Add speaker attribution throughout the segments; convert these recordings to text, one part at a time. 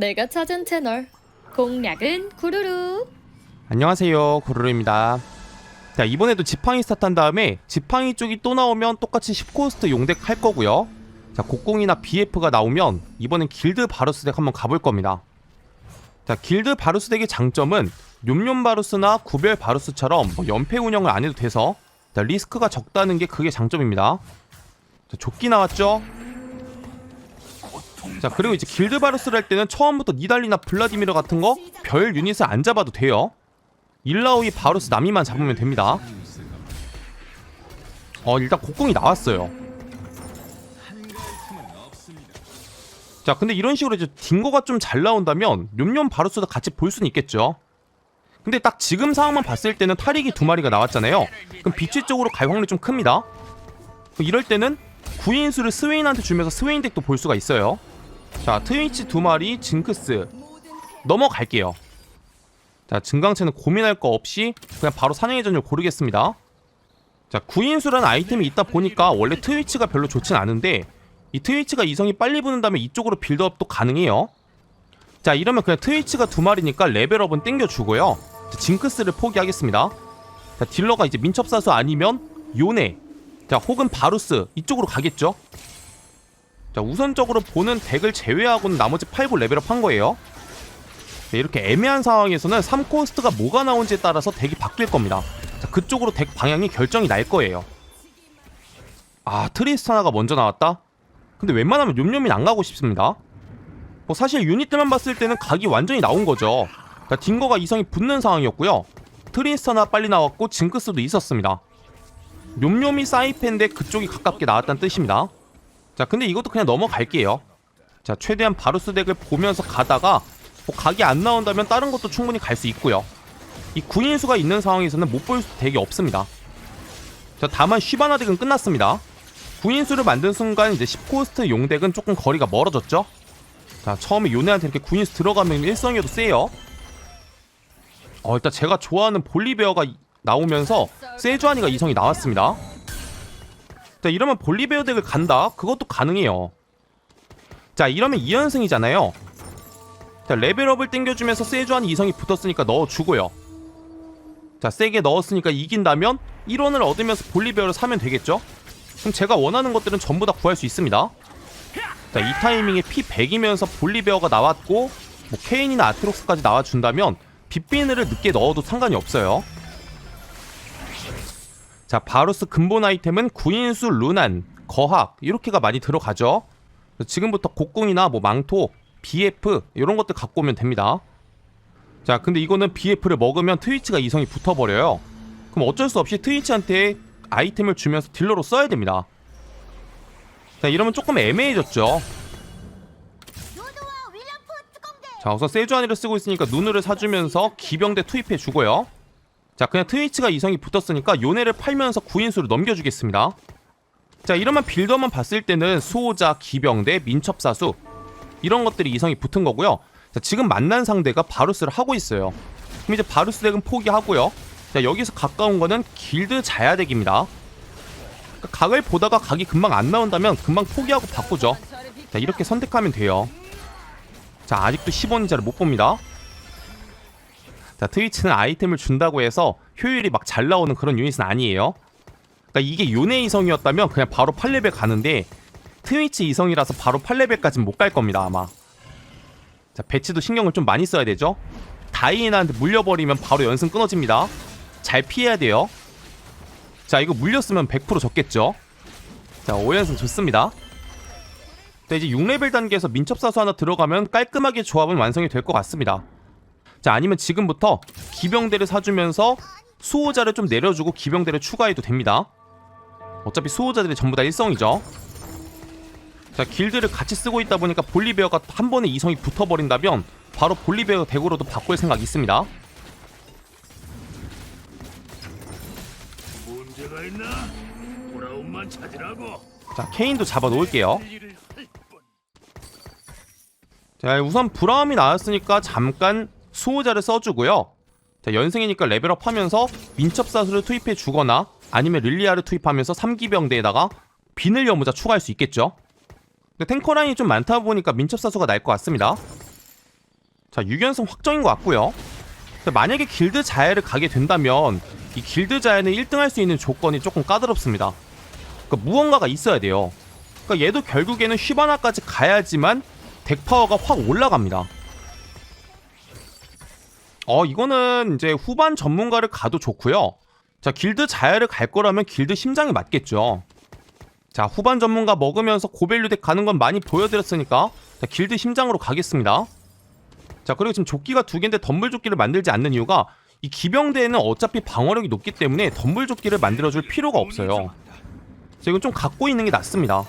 Speaker 1: 내가 찾은 채널. 공략은 구루루.
Speaker 2: 안녕하세요. 고르르입니다. 자 이번에도 지팡이 스타트 한 다음에 지팡이 쪽이 또 나오면 똑같이 10코스트 용덱 할 거고요. 자 곡궁이나 BF가 나오면 이번엔 길드 바루스 덱 한번 가볼 겁니다. 자 길드 바루스 덱의 장점은 뇸뇸 바루스나 구별 바루스처럼 뭐 연패 운영을 안 해도 돼서 자, 리스크가 적다는 게 그게 장점입니다. 자, 조끼 나왔죠 자 그리고 이제 길드 바루스를 할 때는 처음부터 니달리나 블라디미르 같은 거 별 유닛을 안 잡아도 돼요. 일라오이 바루스 나미만 잡으면 됩니다. 어 일단 곡궁이 나왔어요. 자 근데 이런 식으로 이제 딩거가 좀 잘 나온다면 뇸뇸 바루스도 같이 볼 수는 있겠죠. 근데 딱 지금 상황만 봤을 때는 타릭이 두 마리가 나왔잖아요. 그럼 비치 쪽으로 갈 확률이 좀 큽니다. 이럴 때는 구인수를 스웨인한테 주면서 스웨인 덱도 볼 수가 있어요 자 트위치 두 마리 징크스. 넘어갈게요. 자 증강체는 고민할 거 없이 그냥 바로 사냥의 전율 고르겠습니다. 자 구인수라는 아이템이 있다 보니까 원래 트위치가 별로 좋진 않은데 이 트위치가 이성이 빨리 붙는다면 이쪽으로 빌드업도 가능해요. 자 이러면 그냥 트위치가 두 마리니까 레벨업은 땡겨주고요. 자, 징크스를 포기하겠습니다. 자 딜러가 이제 민첩사수 아니면 요네. 자 혹은 바루스. 이쪽으로 가겠죠 자 우선적으로 보는 덱을 제외하고는 나머지 8구 레벨업 한 거예요. 네, 이렇게 애매한 상황에서는 3코스트가 뭐가 나온지에 따라서 덱이 바뀔 겁니다. 자 그쪽으로 덱 방향이 결정이 날 거예요. 아 트리스타나가 먼저 나왔다? 근데 웬만하면 뇸뇸이 안 가고 싶습니다. 뭐 사실 유닛들만 봤을 때는 각이 완전히 나온 거죠. 자 딩거가 이성이 붙는 상황이었고요. 트리스타나 빨리 나왔고 징크스도 있었습니다. 뇸뇸이 사이펜데 그쪽이 가깝게 나왔다는 뜻입니다 자 근데 이것도 그냥 넘어갈게요. 자 최대한 바루스 덱을 보면서 가다가 뭐 각이 안 나온다면 다른 것도 충분히 갈 수 있고요. 이 구인수가 있는 상황에서는 못 볼 덱이 없습니다. 자 다만 쉬바나 덱은 끝났습니다. 구인수를 만든 순간 이제 10코스트 용덱은 조금 거리가 멀어졌죠? 자 처음에 요네한테 이렇게 구인수 들어가면 일성이어도 세요. 어 일단 제가 좋아하는 볼리베어가 이- 나오면서 세주아니가 이성이 나왔습니다 자 이러면 볼리베어 덱을 간다? 그것도 가능해요. 자 이러면 2연승이잖아요. 자 레벨업을 땡겨주면서 세주아니 이성이 붙었으니까 넣어주고요. 자 세게 넣었으니까 이긴다면 1원을 얻으면서 볼리베어를 사면 되겠죠? 그럼 제가 원하는 것들은 전부 다 구할 수 있습니다. 자 이 타이밍에 피 100이면서 볼리베어가 나왔고 뭐 케인이나 아트록스까지 나와준다면 빗비늘을 늦게 넣어도 상관이 없어요 자 바루스 근본 아이템은 구인수 루난 거학 이렇게가 많이 들어가죠. 지금부터 곡궁이나 뭐 망토 BF 이런 것들 갖고 오면 됩니다. 자 근데 이거는 BF를 먹으면 트위치가 이성이 붙어버려요. 그럼 어쩔 수 없이 트위치한테 아이템을 주면서 딜러로 써야 됩니다. 자 이러면 조금 애매해졌죠. 자 우선 세주아니를 쓰고 있으니까 누누를 사주면서 기병대 투입해 주고요 자 그냥 트위치가 이성이 붙었으니까 요네를 팔면서 구인수를 넘겨주겠습니다. 자 이러면 빌더만 봤을 때는 수호자, 기병대, 민첩사수 이런 것들이 이성이 붙은 거고요. 자 지금 만난 상대가 바루스를 하고 있어요. 그럼 이제 바루스 덱은 포기하고요. 자 여기서 가까운 거는 길드 자야 덱입니다. 그러니까 각을 보다가 각이 금방 안 나온다면 금방 포기하고 바꾸죠. 자 이렇게 선택하면 돼요. 자 아직도 10원이자를 못 봅니다 자 트위치는 아이템을 준다고 해서 효율이 막 잘 나오는 그런 유닛은 아니에요. 그러니까 이게 요네 이성이었다면 그냥 바로 8레벨 가는데 트위치 이성이라서 바로 8레벨까지는 못 갈 겁니다 아마. 자 배치도 신경을 좀 많이 써야 되죠? 다이애나한테 물려버리면 바로 연승 끊어집니다. 잘 피해야 돼요. 자 이거 물렸으면 100% 졌겠죠? 자 5연승 좋습니다. 자 이제 6레벨 단계에서 민첩사수 하나 들어가면 깔끔하게 조합은 완성이 될 것 같습니다 자 아니면 지금부터 기병대를 사주면서 수호자를 좀 내려주고 기병대를 추가해도 됩니다 어차피 수호자들이 전부 다 일성이죠 자 길드를 같이 쓰고 있다 보니까 볼리베어가 한 번에 이성이 붙어버린다면 바로 볼리베어 덱으로도 바꿀 생각이 있습니다
Speaker 3: 문제가 있나? 브라운만 찾으라고.
Speaker 2: 자 케인도 잡아 놓을게요
Speaker 3: 일을 할 뿐.
Speaker 2: 자 우선 브라움이 나왔으니까 잠깐 수호자를 써주고요. 자 연승이니까 레벨업 하면서 민첩사수를 투입해 주거나 아니면 릴리아를 투입하면서 3기병대에다가 비늘 여무자 추가할 수 있겠죠. 근데 탱커 라인이 좀 많다 보니까 민첩사수가 날 것 같습니다. 자 6연승 확정인 것 같고요. 만약에 길드 자야를 가게 된다면 이 길드 자야는 1등 할 수 있는 조건이 조금 까다롭습니다. 그러니까 무언가가 있어야 돼요. 그러니까 얘도 결국에는 쉬바나까지 가야지만 덱 파워가 확 올라갑니다 어 이거는 이제 후반 전문가를 가도 좋고요. 자 길드 자야를 갈 거라면 길드 심장이 맞겠죠. 자 후반 전문가 먹으면서 고밸류 덱 가는 건 많이 보여드렸으니까 자 길드 심장으로 가겠습니다. 자 그리고 지금 조끼가 두 개인데 덤블 조끼를 만들지 않는 이유가 이 기병대에는 어차피 방어력이 높기 때문에 덤블 조끼를 만들어줄 필요가 없어요. 그래서 이건 좀 갖고 있는 게 낫습니다.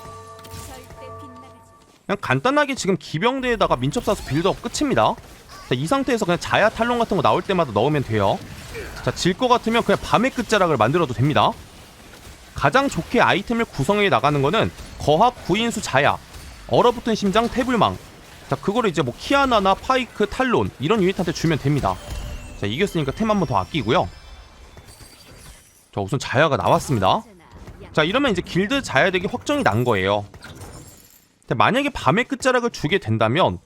Speaker 2: 그냥 간단하게 지금 기병대에다가 민첩 사수 빌드업 끝입니다 자, 이 상태에서 그냥 자야 탈론 같은 거 나올 때마다 넣으면 돼요. 자 질 것 같으면 그냥 밤의 끝자락을 만들어도 됩니다. 가장 좋게 아이템을 구성해 나가는 거는 거학 구인수 자야 얼어붙은 심장 태블망. 자 그거를 이제 뭐 키아나나 파이크 탈론 이런 유닛한테 주면 됩니다. 자 이겼으니까 템 한 번 더 아끼고요. 자 우선 자야가 나왔습니다. 자 이러면 이제 길드 자야덱이 확정이 난 거예요. 만약에 밤의 끝자락을 주게 된다면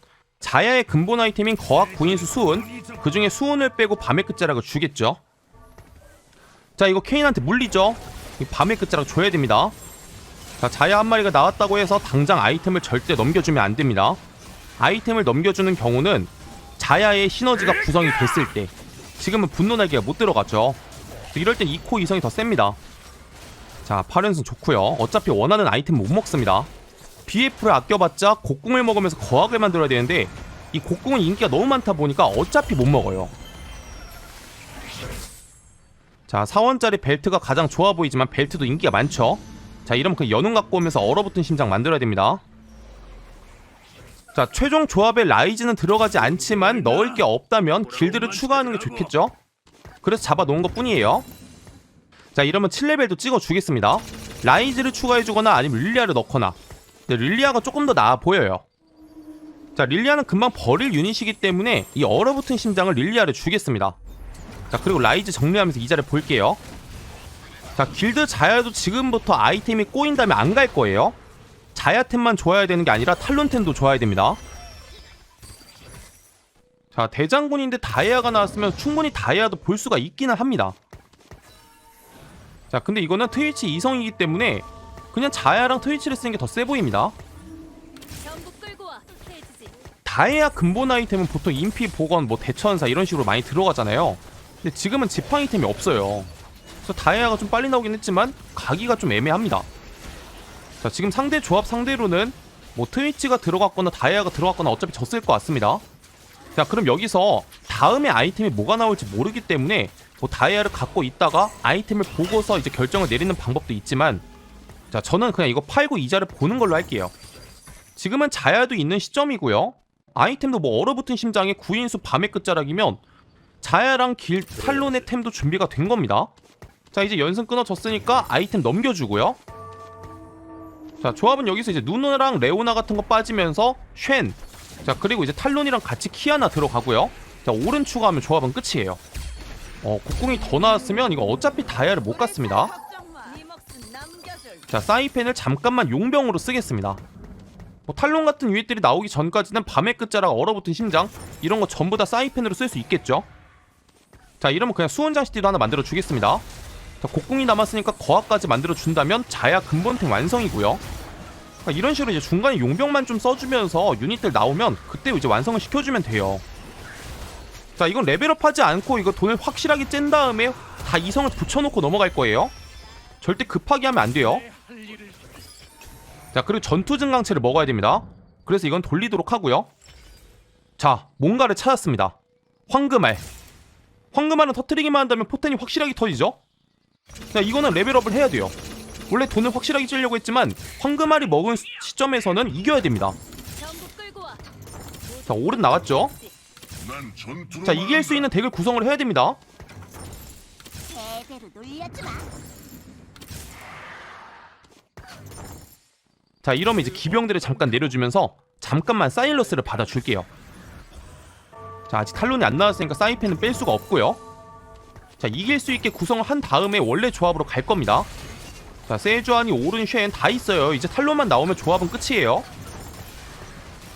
Speaker 2: 자야의 근본 아이템인 거학 구인수 수은 그 중에 수은을 빼고 밤의 끝자락을 주겠죠. 자 이거 케인한테 물리죠. 이 밤의 끝자락 줘야 됩니다. 자 자야 한 마리가 나왔다고 해서 당장 아이템을 절대 넘겨주면 안 됩니다. 아이템을 넘겨주는 경우는 자야의 시너지가 구성이 됐을 때 지금은 분노 날개가 못 들어갔죠. 이럴 땐 2코 이성이 더 셉니다. 자 8연승 좋고요. 어차피 원하는 아이템 못 먹습니다 BF를 아껴봤자 곡궁을 먹으면서 거학을 만들어야 되는데 이 곡궁은 인기가 너무 많다 보니까 어차피 못 먹어요. 자 4원짜리 벨트가 가장 좋아 보이지만 벨트도 인기가 많죠. 자 이러면 그 연운 갖고 오면서 얼어붙은 심장 만들어야 됩니다. 자 최종 조합에 라이즈는 들어가지 않지만 넣을 게 없다면 길드를 추가하는 게 좋겠죠? 그래서 잡아놓은 것 뿐이에요. 자 이러면 7레벨도 찍어주겠습니다. 라이즈를 추가해주거나 아니면 릴리아를 넣거나 근데 릴리아가 조금 더 나아 보여요. 자 릴리아는 금방 버릴 유닛이기 때문에 이 얼어붙은 심장을 릴리아를 주겠습니다. 자 그리고 라이즈 정리하면서 이 자리 볼게요. 자 길드 자야도 지금부터 아이템이 꼬인다면 안 갈 거예요. 자야템만 좋아야 되는 게 아니라 탈론템도 좋아야 됩니다. 자 대장군인데 다이아가 나왔으면 충분히 다이아도 볼 수가 있기는 합니다. 자 근데 이거는 트위치 이성이기 때문에 그냥 자야랑 트위치를 쓰는 게 더 세 보입니다. 다이아 근본 아이템은 보통 인피 복원 뭐 대천사 이런 식으로 많이 들어가잖아요. 근데 지금은 지팡 아이템이 없어요. 그래서 다이아가 좀 빨리 나오긴 했지만 가기가 좀 애매합니다. 자 지금 상대 조합 상대로는 뭐 트위치가 들어갔거나 다이아가 들어갔거나 어차피 졌을 것 같습니다. 자 그럼 여기서 다음에 아이템이 뭐가 나올지 모르기 때문에 뭐 다이아를 갖고 있다가 아이템을 보고서 이제 결정을 내리는 방법도 있지만 자 저는 그냥 이거 팔고 이자를 보는 걸로 할게요 지금은 자야도 있는 시점이고요 아이템도 뭐 얼어붙은 심장에 구인수 밤의 끝자락이면 자야랑 길 탈론의 템도 준비가 된 겁니다 자 이제 연승 끊어졌으니까 아이템 넘겨주고요 자 조합은 여기서 이제 누누랑 레오나 같은 거 빠지면서 쉔. 자 그리고 이제 탈론이랑 같이 키아나 들어가고요. 자 오른 추가하면 조합은 끝이에요. 어 곡궁이 더 나왔으면 이거 어차피 다이아를 못 갔습니다. 자 사이펜을 잠깐만 용병으로 쓰겠습니다. 뭐 탈론 같은 유닛들이 나오기 전까지는 밤의 끝자락 얼어붙은 심장 이런 거 전부 다 사이펜으로 쓸 수 있겠죠. 자 이러면 그냥 수원장 시티도 하나 만들어 주겠습니다. 자, 곡궁이 남았으니까 거학까지 만들어 준다면 자야 근본템 완성이고요. 그러니까 이런 식으로 이제 중간에 용병만 좀 써주면서 유닛들 나오면 그때 이제 완성을 시켜주면 돼요. 자 이건 레벨업 하지 않고 이거 돈을 확실하게 짠 다음에 다 이성을 붙여놓고 넘어갈 거예요. 절대 급하게 하면 안 돼요. 자 그리고 전투 증강체를 먹어야 됩니다. 그래서 이건 돌리도록 하고요. 자 뭔가를 찾았습니다. 황금알. 황금알은 터트리기만 한다면 포텐이 확실하게 터지죠. 자 이거는 레벨업을 해야 돼요 원래 돈을 확실하게 찌려고 했지만 황금알이 먹은 시점에서는 이겨야 됩니다 자 오른 나왔죠 자 이길 수 있는 덱을 구성을 해야 됩니다
Speaker 4: 제대로 놀려주마.
Speaker 2: 자 이러면 이제 기병들을 잠깐 내려주면서 잠깐만 사일러스를 받아줄게요 자 아직 탈론이 안 나왔으니까 사이펜은 뺄 수가 없고요 자 이길 수 있게 구성을 한 다음에 원래 조합으로 갈 겁니다 자 세주안이 오른 쉔다 있어요 이제 탈론만 나오면 조합은 끝이에요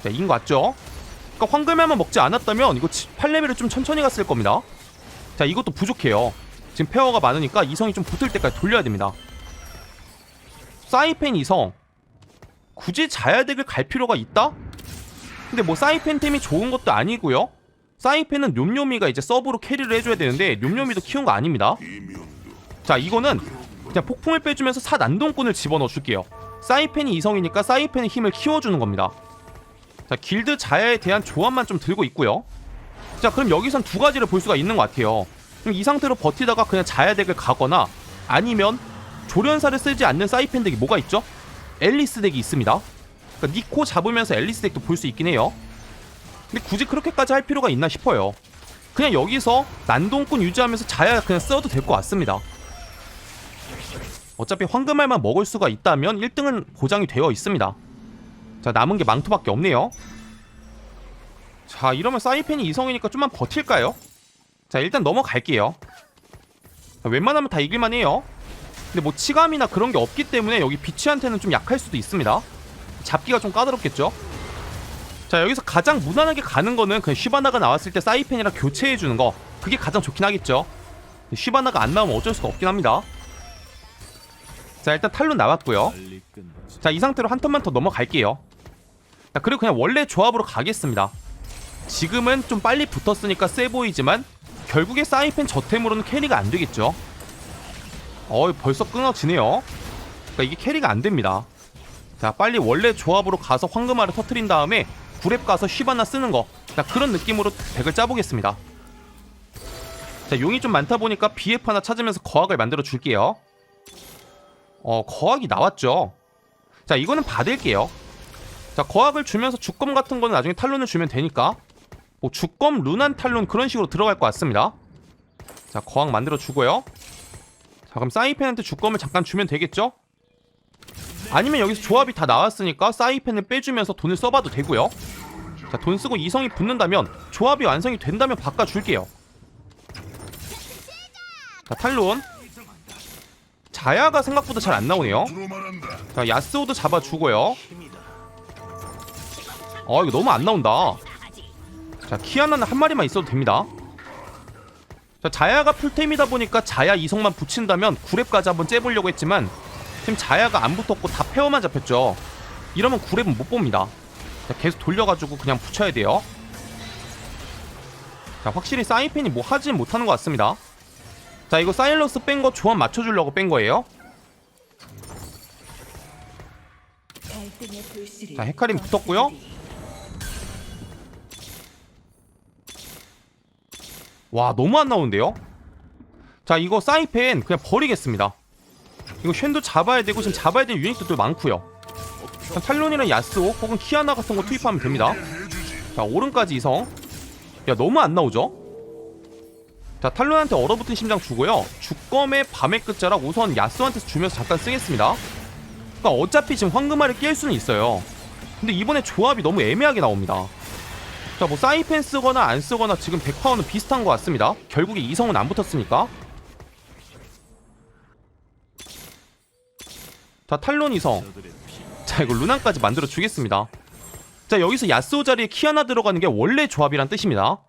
Speaker 2: 자 이긴 거 맞죠? 그러니까 황금알만 먹지 않았다면 이거 8레벨을 좀 천천히 갔을 겁니다. 자 이것도 부족해요. 지금 페어가 많으니까 이성이 좀 붙을 때까지 돌려야 됩니다. 사이펜 이성 굳이 자야덱을 갈 필요가 있다? 근데 뭐 사이펜 템이 좋은 것도 아니고요. 사이펜은 뇸뇸이가 이제 서브로 캐리를 해줘야 되는데 뇸뇸이도 키운 거 아닙니다. 자 이거는 그냥 폭풍을 빼주면서 사 난동꾼을 집어넣어 줄게요. 사이펜이 이성이니까 사이펜의 힘을 키워주는 겁니다. 자 길드 자야에 대한 조합만 좀 들고 있고요. 자 그럼 여기선 두 가지를 볼 수가 있는 것 같아요. 그럼 이 상태로 버티다가 그냥 자야 덱을 가거나 아니면 조련사를 쓰지 않는 사이펜 덱이 뭐가 있죠? 앨리스 덱이 있습니다. 그러니까 니코 잡으면서 앨리스 덱도 볼 수 있긴 해요. 근데 굳이 그렇게까지 할 필요가 있나 싶어요. 그냥 여기서 난동꾼 유지하면서 자야 그냥 써도 될 것 같습니다. 어차피 황금알만 먹을 수가 있다면 1등은 보장이 되어 있습니다. 자 남은 게 망토밖에 없네요. 자 이러면 사이펜이 이성이니까 좀만 버틸까요? 자 일단 넘어갈게요. 자, 웬만하면 다 이길만 해요. 근데 뭐 치감이나 그런 게 없기 때문에 여기 비치한테는 좀 약할 수도 있습니다. 잡기가 좀 까다롭겠죠? 자 여기서 가장 무난하게 가는 거는 그냥 쉬바나가 나왔을 때 사이펜이랑 교체해 주는 거 그게 가장 좋긴 하겠죠. 쉬바나가 안 나오면 어쩔 수가 없긴 합니다. 자 일단 탈론 나왔고요. 자 이 상태로 한 턴만 더 넘어갈게요. 자 그리고 그냥 원래 조합으로 가겠습니다. 지금은 좀 빨리 붙었으니까 세 보이지만 결국에 사이펜 저템으로는 캐리가 안 되겠죠. 어 벌써 끊어지네요. 그러니까 이게 캐리가 안 됩니다. 자 빨리 원래 조합으로 가서 황금알을 터트린 다음에 구랩 가서 쉬바나 쓰는 거. 자 그런 느낌으로 덱을 짜보겠습니다. 자 용이 좀 많다 보니까 BF 하나 찾으면서 거학을 만들어 줄게요. 어 거학이 나왔죠. 자 이거는 받을게요. 자 거학을 주면서 주검 같은 거는 나중에 탈론을 주면 되니까 뭐 주검 루난 탈론 그런 식으로 들어갈 것 같습니다. 자 거학 만들어 주고요. 자 그럼 사이펜한테 주검을 잠깐 주면 되겠죠? 아니면 여기서 조합이 다 나왔으니까 사이펜을 빼주면서 돈을 써봐도 되고요. 자 돈 쓰고 이성이 붙는다면 조합이 완성이 된다면 바꿔줄게요. 자 탈론 자야가 생각보다 잘 안 나오네요.
Speaker 3: 두로 말한다.
Speaker 2: 자 야스오도 잡아주고요. 어 이거 너무 안 나온다. 자 키아나는 한 마리만 있어도 됩니다. 자 자야가 풀템이다 보니까 자야 이성만 붙인다면 구랩까지 한번 째보려고 했지만 지금 자야가 안 붙었고 다 페어만 잡혔죠. 이러면 구랩은 못 봅니다. 자, 계속 돌려가지고 그냥 붙여야 돼요. 자 확실히 사이펜이 뭐 하진 못하는 것 같습니다. 자 이거 사일러스 뺀 거 조합 맞춰주려고 뺀 거예요. 자 헤카림 붙었고요. 와 너무 안 나오는데요? 자 이거 사이펜 그냥 버리겠습니다. 이거 쉔도 잡아야 되고 지금 잡아야 될 유닛들도 많고요. 자, 탈론이랑 야스오 혹은 키아나 같은 거 투입하면 됩니다. 자 오른까지 이성. 야 너무 안 나오죠? 자 탈론한테 얼어붙은 심장 주고요. 주검의 밤의 끝자락 우선 야스오한테 주면서 잠깐 쓰겠습니다. 그러니까 어차피 지금 황금알을 깰 수는 있어요. 근데 이번에 조합이 너무 애매하게 나옵니다. 자, 뭐 사이펜 쓰거나 안 쓰거나 지금 100파워는 비슷한 것 같습니다. 결국에 이성은 안 붙었으니까. 자, 탈론 이성. 자, 이거 루난까지 만들어 주겠습니다. 자, 여기서 야스오 자리에 키아나 들어가는 게 원래 조합이란 뜻입니다.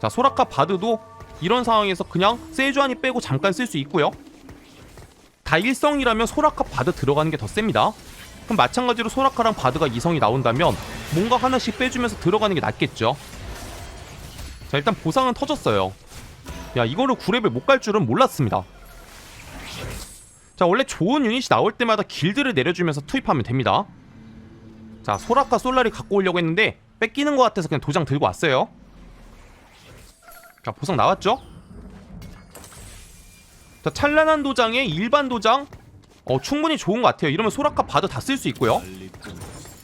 Speaker 2: 자, 소라카 바드도 이런 상황에서 그냥 세주안이 빼고 잠깐 쓸 수 있고요. 다 일성이라면 소라카 바드 들어가는 게 더 셉니다. 그럼 마찬가지로 소라카랑 바드가 이성이 나온다면 뭔가 하나씩 빼주면서 들어가는 게 낫겠죠. 자 일단 보상은 터졌어요. 야 이거를 9렙을 못갈 줄은 몰랐습니다. 자 원래 좋은 유닛이 나올 때마다 길드를 내려주면서 투입하면 됩니다. 자 소라카 솔라리 갖고 오려고 했는데 뺏기는 것 같아서 그냥 도장 들고 왔어요. 자 보상 나왔죠? 자 찬란한 도장에 일반 도장 어 충분히 좋은 것 같아요. 이러면 소라카 바드 다 쓸 수 있고요.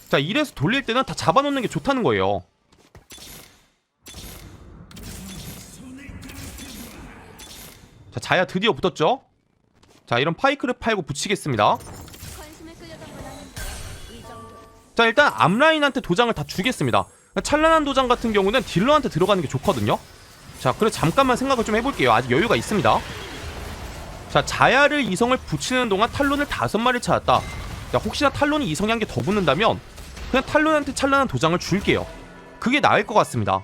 Speaker 2: 자 이래서 돌릴 때는 다 잡아놓는 게 좋다는 거예요. 자 자야 드디어 붙었죠? 자 이런 파이크를 팔고 붙이겠습니다. 자 일단 앞라인한테 도장을 다 주겠습니다. 찬란한 도장 같은 경우는 딜러한테 들어가는 게 좋거든요. 자 그래 잠깐만 생각을 좀 해볼게요. 아직 여유가 있습니다 자 자야를 이성을 붙이는 동안 탈론을 다섯 마리 찾았다. 자 혹시나 탈론이 이성이 한개 더 붙는다면 그냥 탈론한테 찬란한 도장을 줄게요. 그게 나을 것 같습니다.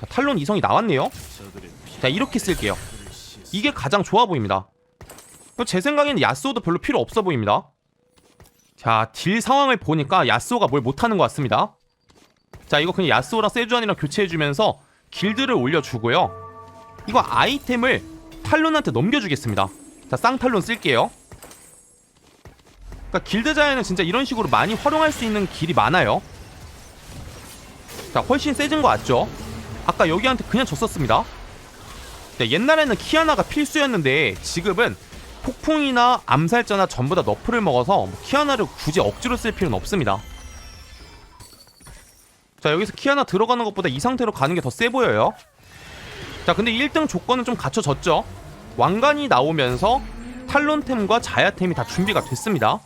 Speaker 2: 자, 탈론 이성이 나왔네요. 자 이렇게 쓸게요. 이게 가장 좋아 보입니다. 제 생각에는 야스오도 별로 필요 없어 보입니다. 자, 딜 상황을 보니까 야스오가 뭘 못하는 것 같습니다. 자, 이거 그냥 야스오랑 세주안이랑 교체해주면서 길드를 올려주고요. 이거 아이템을 탈론한테 넘겨주겠습니다. 자, 쌍탈론 쓸게요. 그러니까 길드 자에는 진짜 이런 식으로 많이 활용할 수 있는 길이 많아요. 자, 훨씬 세진 거 같죠? 아까 여기한테 그냥 졌었습니다. 네, 옛날에는 키아나가 필수였는데 지금은 폭풍이나 암살자나 전부 다 너프를 먹어서 뭐 키아나를 굳이 억지로 쓸 필요는 없습니다. 자 여기서 키아나 들어가는 것보다 이 상태로 가는 게 더 세 보여요. 자 근데 1등 조건은 좀 갖춰졌죠. 왕관이 나오면서 탈론템과 자야템이 다 준비가 됐습니다.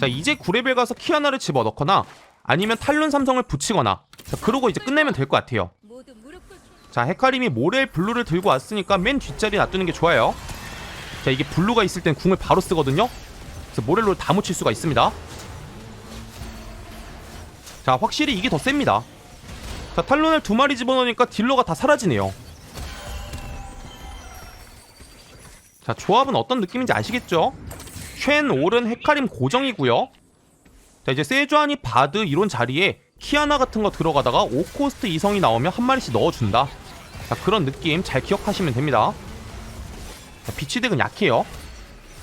Speaker 2: 자 이제 9레벨 가서 키아나를 집어넣거나 아니면 탈론 삼성을 붙이거나 자 그러고 이제 끝내면 될 것 같아요. 자 헤카림이 모렐 블루를 들고 왔으니까 맨 뒷자리 놔두는 게 좋아요 자 이게 블루가 있을 땐 궁을 바로 쓰거든요 그래서 모렐로를 다 묻힐 수가 있습니다 자 확실히 이게 더 셉니다 자 탈론을 두 마리 집어넣으니까 딜러가 다 사라지네요. 자 조합은 어떤 느낌인지 아시겠죠? 쉔, 올은 헤카림 고정이고요. 자 이제 세주안이 바드 이런 자리에 키아나 같은 거 들어가다가 5코스트 이성이 나오면 한 마리씩 넣어준다. 자 그런 느낌 잘 기억하시면 됩니다. 자, 비치 덱은 약해요.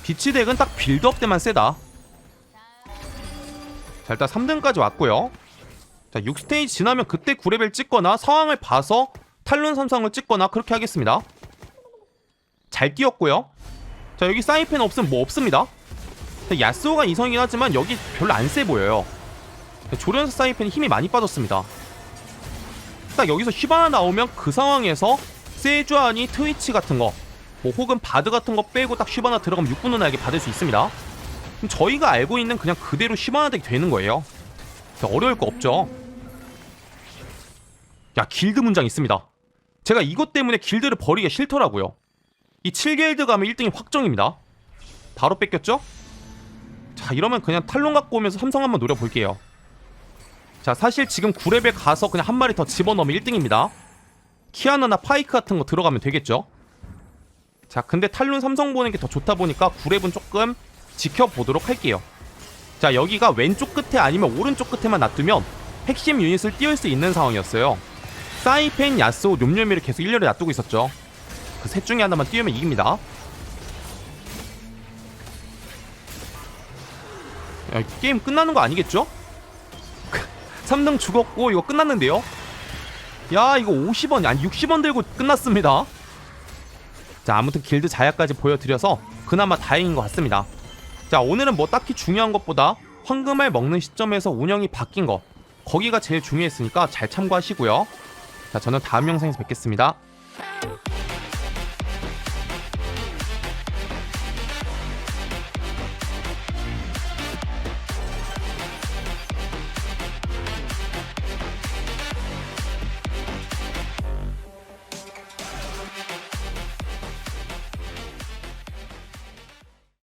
Speaker 2: 비치 덱은 딱 빌드업 때만 세다. 자 일단 3등까지 왔고요 자 6스테이지 지나면 그때 9레벨 찍거나 상황을 봐서 탈론 삼성을 찍거나 그렇게 하겠습니다 잘 뛰었고요 자 여기 사이펜 없으면 뭐 없습니다 자, 야스오가 이성이긴 하지만 여기 별로 안 세 보여요 조련사 사이펜이 힘이 많이 빠졌습니다. 딱 여기서 휘바나 나오면 그 상황에서 세주안이 트위치 같은 거, 뭐 혹은 바드 같은 거 빼고 딱 휘바나 들어가면 6분 누나에게 받을 수 있습니다. 그럼 저희가 알고 있는 그냥 그대로 휘바나 덱이 되는 거예요. 어려울 거 없죠. 야 길드 문장 있습니다. 제가 이것 때문에 길드를 버리기가 싫더라고요. 이 7길드 가면 1등이 확정입니다. 바로 뺏겼죠? 자 이러면 그냥 탈론 갖고 오면서 삼성 한번 노려볼게요. 자 사실 지금 9레벨 가서 그냥 한 마리 더 집어넣으면 1등입니다 키아나나 파이크 같은 거 들어가면 되겠죠 자 근데 탈론 삼성 보는 게 더 좋다 보니까 9렙은 조금 지켜보도록 할게요 자 여기가 왼쪽 끝에 아니면 오른쪽 끝에만 놔두면 핵심 유닛을 띄울 수 있는 상황이었어요 사이펜, 야스오, 뇸뇸이를 계속 일렬에 놔두고 있었죠. 그 셋 중에 하나만 띄우면 이깁니다. 야, 게임 끝나는 거 아니겠죠? 3등 죽었고 이거 끝났는데요? 야 이거 50원 아니 60원 들고 끝났습니다. 자 아무튼 길드 자야까지 보여드려서 그나마 다행인 것 같습니다. 자 오늘은 뭐 딱히 중요한 것보다 황금알 먹는 시점에서 운영이 바뀐 거. 거기가 제일 중요했으니까 잘 참고하시고요 자 저는 다음 영상에서 뵙겠습니다